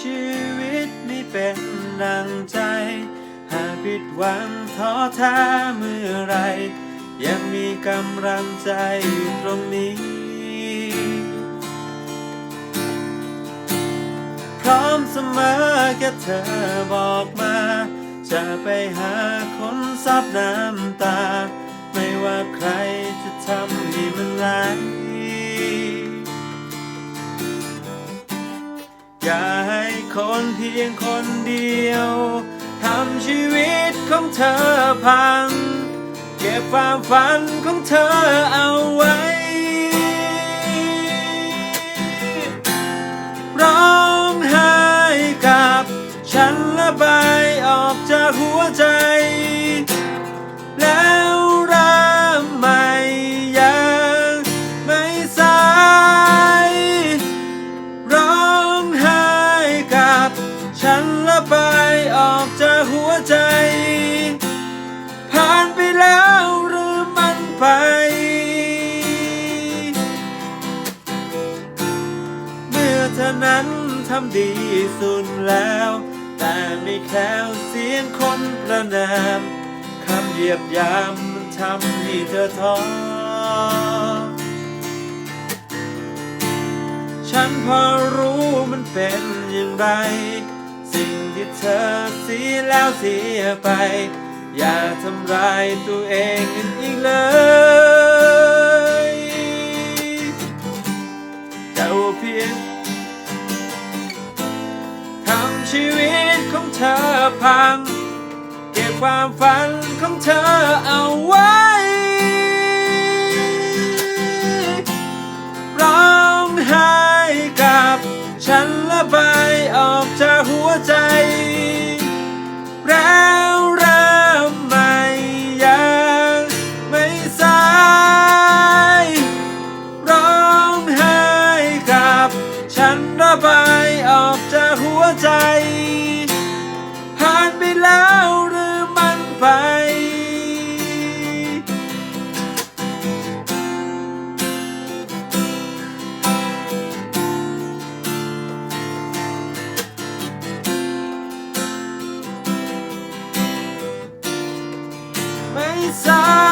ชีวิตไม่เป็นดังใจ หากผิดหวังท้อแท้เมื่อไร ยังมีกำลังใจอยู่ตรงนี้ พร้อมเสมอแค่เธอบอกมา จะไปหาคนซับน้ำตา ไม่ว่าใคร อย่าให้คนเพียงคนเดียวทำชีวิตของเธอพัง เก็บความฝันของเธอเอาไว้ ร้องไห้กับฉัน ฉันระบายออกจากหัวใจ ผ่านไปแล้วหรือมันไป เมื่อเธอนั้นทำดีสุดแล้ว แต่ไม่แคล้วเสียงคนประนามคำเหยียบยามมันทำให้เธอท้อฉันพอรู้มันเป็นอย่างไร สิ่งที่เธอเสียแล้วเสียไป อย่าทำร้ายตัวเองอีกเลยเจ้าเพียงทำชีวิตของเธอพัง เก็บความฝันของเธอเอาไว้ร้องไห้กับฉันระบา ใจ หานไปแล้วหรือมันไป ไม่ทราบ